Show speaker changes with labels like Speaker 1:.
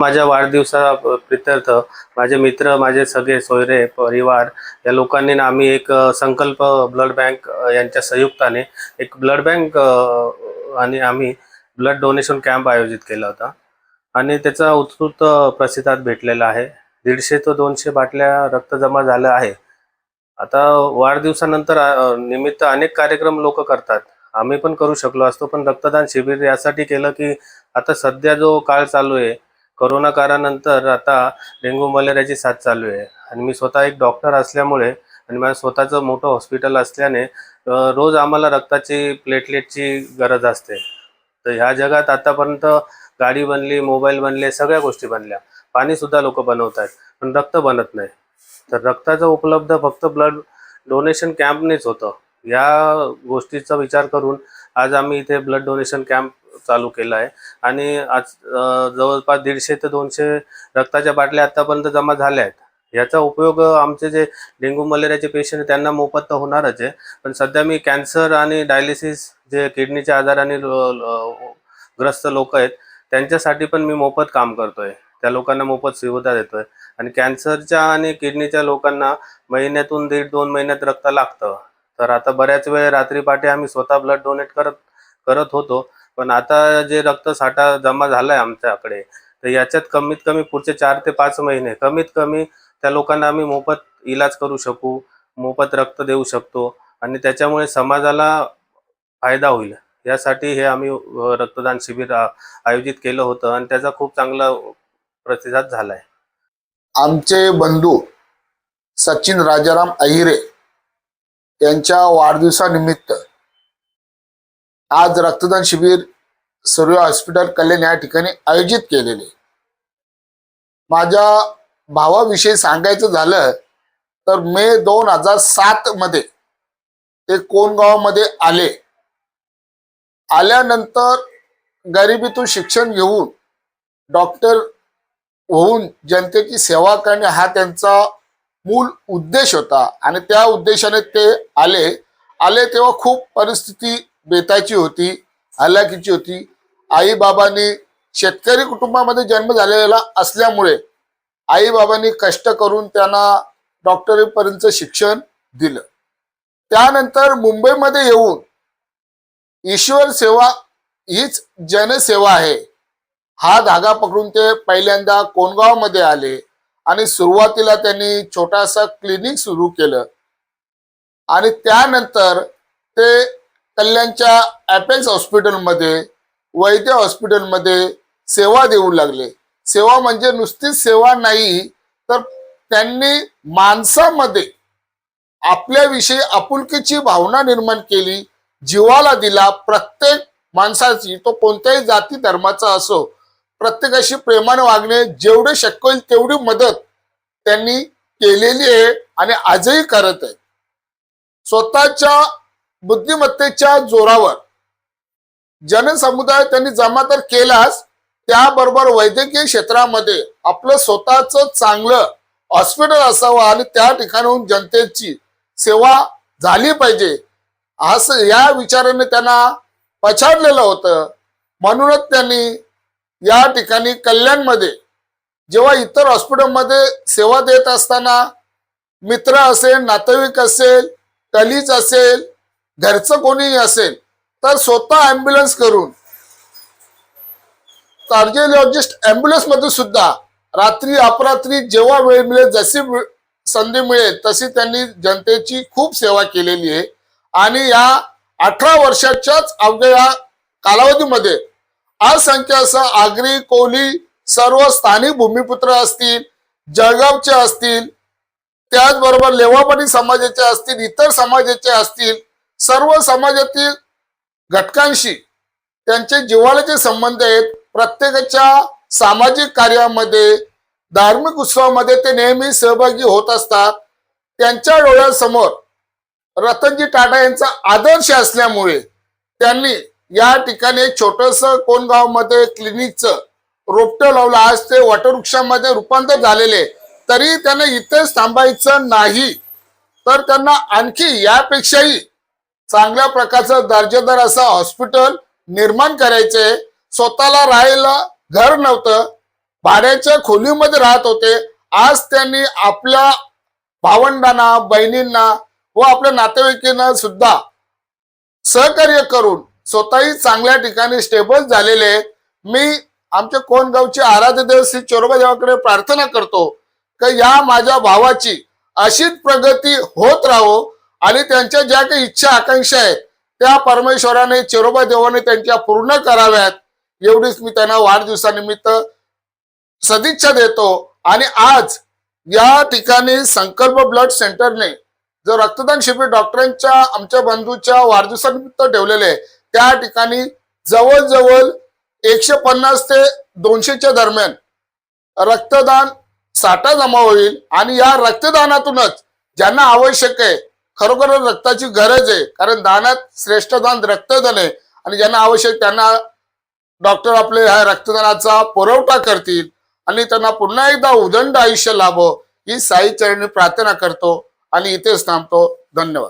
Speaker 1: माझ्या वाढदिवसा प्रित्यर्थ माझे मित्र माझे सगळे सोयरे परिवार या लोकांनी ना आम्ही एक संकल्प ब्लड बँक यांच्या संयुक्ताने एक ब्लड बँक आणि आम्ही ब्लड डोनेशन कॅम्प आयोजित केला होता. आणि त्याचा उत्स्फूर्त प्रतिसाद भेटलेला आहे. दीडशे ते दोनशे बाटल्या रक्त जमा झालं आहे. आता वाढदिवसानंतर निमित्त अनेक कार्यक्रम लोक करतात. आम्ही पण करू शकलो असतो पण रक्तदान शिबिर यासाठी केलं की आता सध्या जो काळ चालू आहे करोना काळानंतर आता डेंग्यू मलेरियाची साथ चालू आहे. आणि मी स्वतः एक डॉक्टर असल्यामुळे आणि माझं स्वतःचं मोठं हॉस्पिटल असल्याने रोज आम्हाला रक्ताची प्लेटलेटची गरज असते. तर ह्या जगात आतापर्यंत गाडी बनली मोबाईल बनले सगळ्या गोष्टी बनल्या. पाणीसुद्धा लोक बनवत आहेत पण रक्त बनत नाही. तर रक्ताचं उपलब्ध फक्त ब्लड डोनेशन कॅम्पनेच होतं. या गोष्टीचा विचार करून आज आम्ही इथे ब्लड डोनेशन कॅम्प चालू केला आहे. आणि आज जवळपास दीडशे ते दोनशे रक्ताच्या बाटल्या आतापर्यंत जमा झाल्या आहेत. याचा उपयोग आमचे जे डेंग्यू मलेरियाचे पेशंट त्यांना मोफत तर होणारच आहे. पण सध्या मी कॅन्सर आणि डायलिसिस जे किडनीच्या आजाराने आणि ग्रस्त लोक आहेत त्यांच्यासाठी पण मी मोफत काम करतोय. त्या लोकांना मोफत सुविधा देतोय. आणि कॅन्सरच्या आणि किडनीच्या लोकांना महिन्यातून दीड दोन महिन्यात रक्त लागतं. तर आता बऱ्याच वेळ रात्री पाठी आम्ही स्वतः ब्लड डोनेट करत करत होतो. पण आता जे रक्त साठा जमा आहे आमच्याकडे तर याच्यात कमीत कमी पुढचे चार ते पाच महिने कमीत कमी त्या लोकांना आम्ही मोफत इलाज करू शकू मोफत रक्त देऊ शकतो. आणि त्याच्यामुळे समाजाला फायदा होईल. यासाठी हे आम्ही रक्तदान शिबिर आयोजित केलं होतं आणि त्याचा खूप चांगला प्रतिसाद झालाय.
Speaker 2: आमचे बंधू सचिन राजाराम अहिरे यांच्या वाढदिवसानिमित्त आज रक्तदान शिबिर सर्व हॉस्पिटल कल्याण या ठिकाणी आयोजित केलेले. माझ्या भावाविषयी सांगायचं झालं तर मे दोन हजार सात मध्ये ते कोणगावमध्ये आले. आल्यानंतर गरिबीतून शिक्षण घेऊन डॉक्टर होऊन जनतेची सेवा करणे हा त्यांचा मूल उद्देश होता आणि त्या उद्देशाने ते आले. आले तेव्हा खूप परिस्थिती बेताची होती हलाखीची होती. आईबाबांनी शेतकरी कुटुंबामध्ये जन्म झालेला असल्यामुळे आईबाबांनी कष्ट करून त्यांना डॉक्टरीपर्यंत शिक्षण दिलं. त्यानंतर मुंबईमध्ये येऊन ईश्वर सेवा हीच जनसेवा आहे. हा धागा पकडून ते पहिल्यांदा कोणगावमध्ये आले. आणि सुरुवातीला त्यांनी छोटासा क्लिनिक सुरू केलं. आणि त्यानंतर ते कल्याणच्या ॲपेक्स हॉस्पिटलमध्ये वैद्य हॉस्पिटलमध्ये सेवा देऊ लागले. सेवा म्हणजे नुसतीच सेवा नाही तर त्यांनी माणसामध्ये आपल्याविषयी आपुलकीची भावना निर्माण केली जीवाला दिला प्रत्येक माणसाची तो कोणत्याही जाती धर्माचा असो प्रत्येकाशी प्रेमाने वागणे जेवढे शक्य होईल तेवढी मदत त्यांनी केलेली आहे आणि आजही करत आहे. स्वतःच्या बुद्धिमत्तेच्या जोरावर जनसमुदाय त्यांनी जमा तर केलाच त्याबरोबर वैद्यकीय क्षेत्रामध्ये आपलं स्वतःच चांगलं हॉस्पिटल असावं आणि त्या ठिकाणाहून जनतेची सेवा झाली पाहिजे असं या विचाराने त्यांना पछाडलेलं होतं. म्हणूनच त्यांनी या ठिकाणी कल्याणमध्ये जेव्हा इतर हॉस्पिटलमध्ये सेवा देत असताना मित्र असेल नातेवाईक असेल कलीच असेल घरचं कोणीही असेल तर स्वतः ॲम्ब्युलन्स करून कार्डिओलॉजिस्ट ॲम्ब्युलन्समध्ये सुद्धा रात्री अपरात्री जेव्हा वेळ मिळेल जशी संधी मिळेल तशी त्यांनी जनतेची खूप सेवा केलेली आहे. आणि या अठरा वर्षाच्याच अवघ्या कालावधीमध्ये असं आगरी कोली सर्व स्थानिक भूमिपुत्र असतील जळगावचे असतील त्याचबरोबर लेवापाटी समाजाचे असतील इतर समाजाचे असतील सर्व समाजातील घटकांशी त्यांचे जिव्हाळ्याचे संबंध आहेत. प्रत्येकाच्या सामाजिक कार्यामध्ये धार्मिक उत्सवामध्ये ते नेहमी सहभागी होत असतात. त्यांच्या डोळ्यासमोर रतनजी टाटा यांचा आदर्श असल्यामुळे त्यांनी या ठिकाणी छोटस कोणगावमध्ये क्लिनिकचं रोपटं लावलं. आज ते वटवृक्षामध्ये रूपांतर झालेले तरी त्यांना इथेच थांबायचं नाही. तर त्यांना आणखी यापेक्षाही चांगल्या प्रकारचं दर्जेदार असं हॉस्पिटल निर्माण करायचंय स्वतःला राहायला घर नव्हतं. भाड्याच्या खोलीमध्ये राहत होते. आज त्यांनी आपल्या भावंडांना बहिणींना व आपल्या नातेवाईकांना सुद्धा सहकार्य करून स्वतःही चांगल्या ठिकाणी स्टेबल झालेले मी आमच्या कोणगावचे आराध्य देव श्री चोरोबा देवाकडे प्रार्थना करतो की या माझ्या भावाची अशीच प्रगती होत राहो आणि त्यांच्या ज्या काही इच्छा आकांक्षा आहेत त्या परमेश्वराने चेरोबा देवाने त्यांच्या पूर्ण कराव्यात. एवढीच मी त्यांना वाढदिवसानिमित्त सदिच्छा देतो. आणि आज या ठिकाणी संकल्प ब्लड सेंटरने जो रक्तदान शिबिर डॉक्टरांच्या आमच्या बंधूच्या वाढदिवसानिमित्त ठेवलेले आहे, त्या ठिकाणी जवळजवळ एकशे पन्नास ते दोनशेच्या दरम्यान रक्तदान साठा जमा होईल आणि या रक्तदानातूनच ज्यांना आवश्यक आहे खरोखर रक्ताची गरज आहे कारण दानात श्रेष्ठ दान रक्तदान आहे आणि ज्यांना आवश्यक त्यांना डॉक्टर आपले ह्या रक्तदानाचा पुरवठा करतील आणि त्यांना पुन्हा एकदा उदंड आयुष्य लाभो ही साई चरणी प्रार्थना करतो आणि इथेच थांबतो. धन्यवाद.